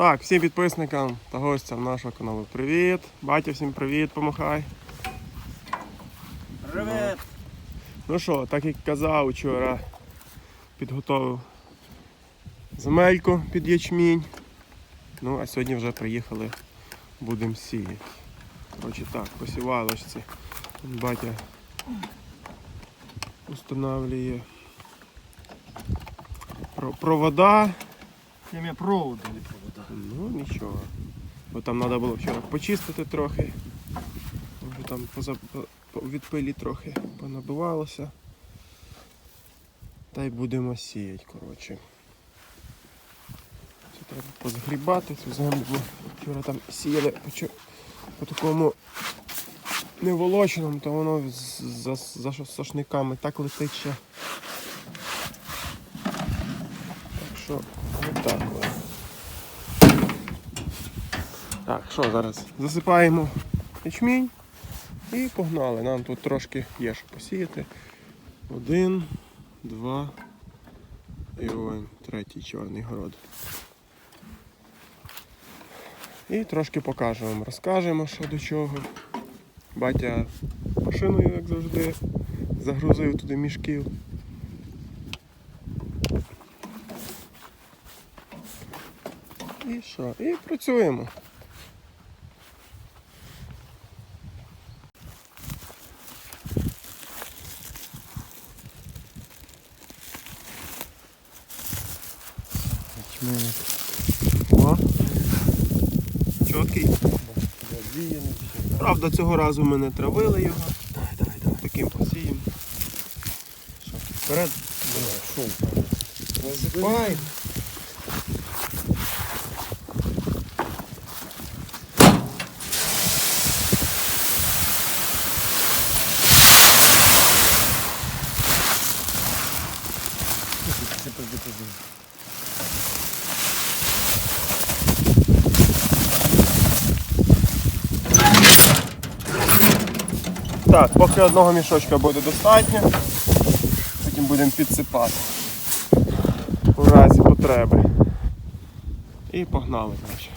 Так, всім підписникам та гостям нашого каналу привіт. Батя, всім привіт, помахай. Привет! Ну що, так як казав вчора, підготовив земельку під ячмінь. Ну, а сьогодні вже приїхали, будемо сіяти. Коротше так, по сівалочці. Батя устанавлює провода. Провода? Ну нічого. Бо там треба було вчора почистити трохи. Вже там поза... по- від пилі трохи понабивалося. Та й будемо сіяти, коротше. Це треба позгрібати цю землю, вчора там сіяли по, по такому неволоченому, то воно за, за сошниками так летить ще. Так що, отак. Так, що зараз? Засипаємо ячмінь і погнали. Нам тут трошки є що посіяти. Один, два і ось третій чорний город. І трошки покажемо вам, розкажемо, що до чого. Батя машиною, як завжди, загрузив туди мішків. І що? І працюємо. О. Чіткий. Правда, цього разу ми не травили його. Давай, давай, давай. Таким посієм. Що, вперед. Давай, шов. Засипай. Так, поки одного мішочка буде достатньо, потім будемо підсипати у разі потреби. І погнали, значить.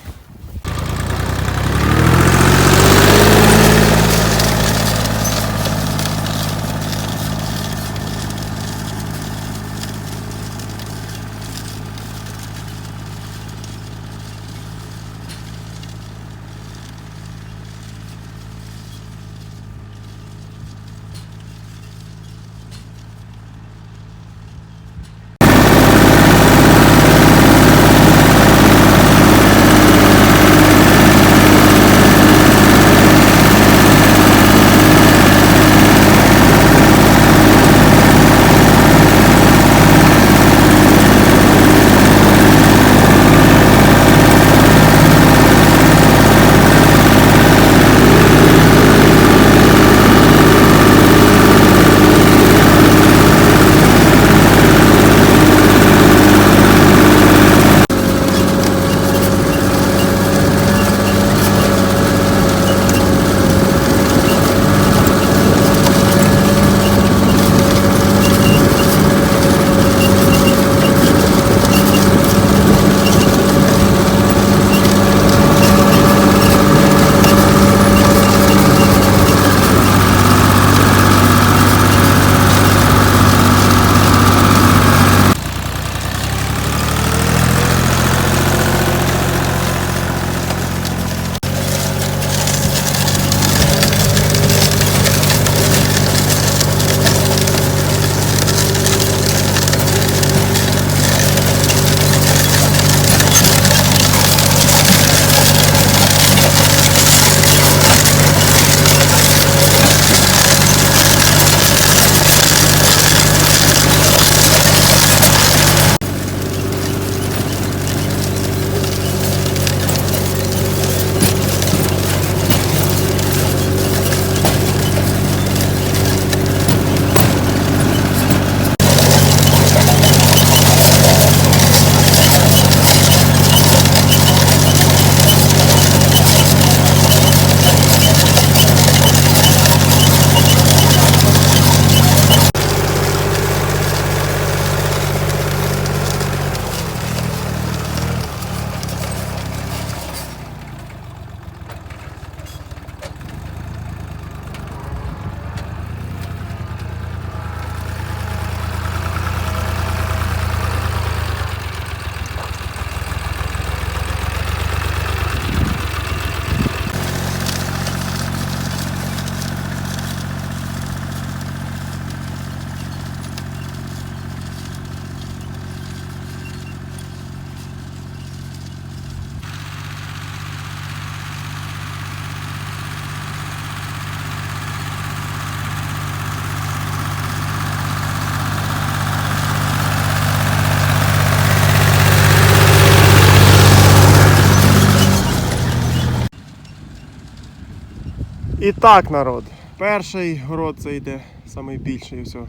І так, народ. Перший город це йде найбільший все.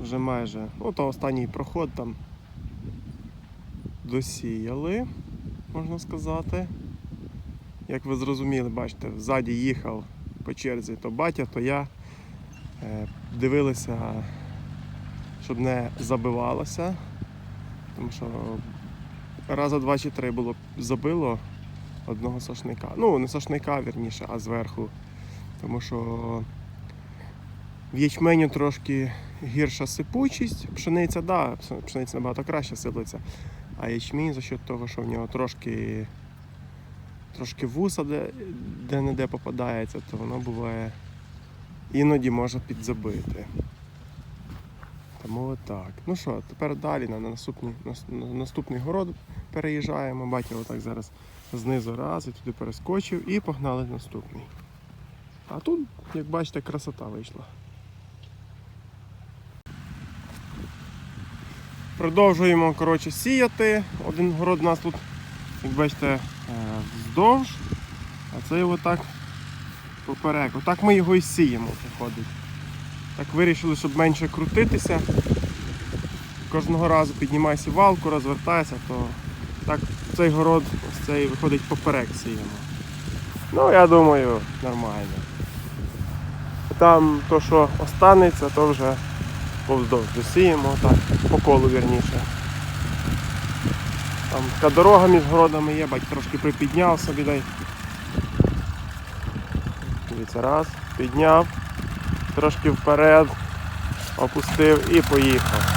Вже майже. Ну, то останній проход там досіяли, можна сказати. Як ви зрозуміли, бачите, ззаді їхав по черзі то батя, то я. Е, Дивилися, щоб не забивалося. Тому що раза два чи три було забило одного сошника. Ну, не сошника, вірніше, а зверху. Тому що в ячменю трошки гірша сипучість. Пшениця, да, пшениця набагато краще сиплеться. А ячмінь за счет того, що в нього трошки, трошки вуса де, де не де попадається, то воно буває іноді може підзабити. Тому отак. Ну що, тепер далі на наступний, на наступний город переїжджаємо. Батя отак зараз знизу раз і туди перескочив і погнали наступний. А тут, як бачите, красота вийшла. Продовжуємо коротше, сіяти. Один город у нас тут, як бачите, е, вздовж, а це його так поперек. Отак ми його і сіємо, виходить. Так вирішили, щоб менше крутитися. Кожного разу піднімай сівалку, розвертайся, то так цей город ось цей виходить поперек сіємо. Ну, я думаю, нормально. Там то, що останеться, то вже повздовж досіємо, так, по колу вірніше. Там така дорога між городами є, бать трошки припідняв собі дай. Дивіться, раз, підняв, трошки вперед, опустив і поїхав.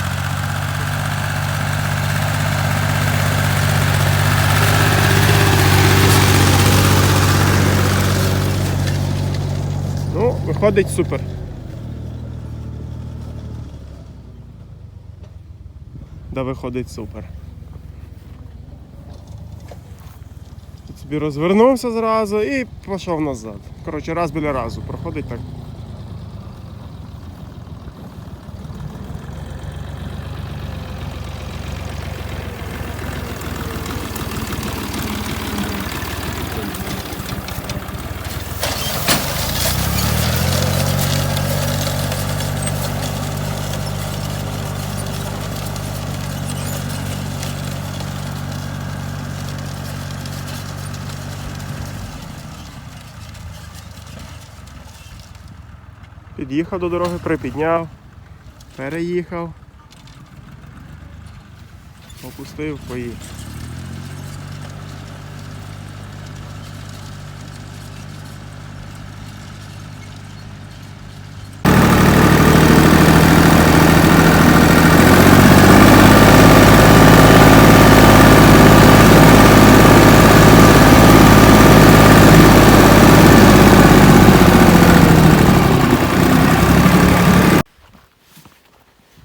Ну, виходить супер. Да, виходить супер. Тут собі розвернувся зразу і пішов назад. Коротше, раз біля разу проходить так. Під'їхав до дороги, припідняв, переїхав, опустив, поїхав.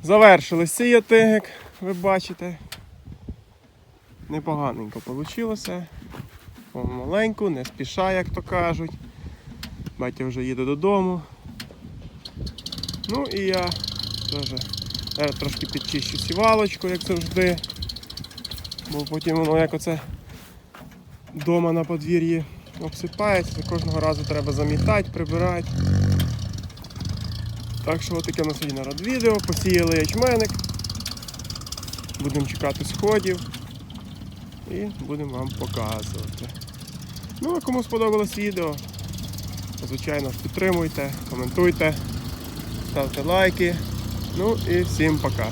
Завершили сіяти, як ви бачите. Непоганенько вийшло. Помаленьку, не спіша, як то кажуть. Батя вже їде додому. Ну і я теж трошки підчищу сівалочку, як завжди. Бо потім воно як оце вдома на подвір'ї обсипається, кожного разу треба замітати, прибирати. Так що отаке у нас сьогодні народ відео. Посіяли ячменник. Будемо чекати сходів і будемо вам показувати. Ну а кому сподобалось відео, звичайно ж підтримуйте, коментуйте, ставте лайки. Ну і всім пока.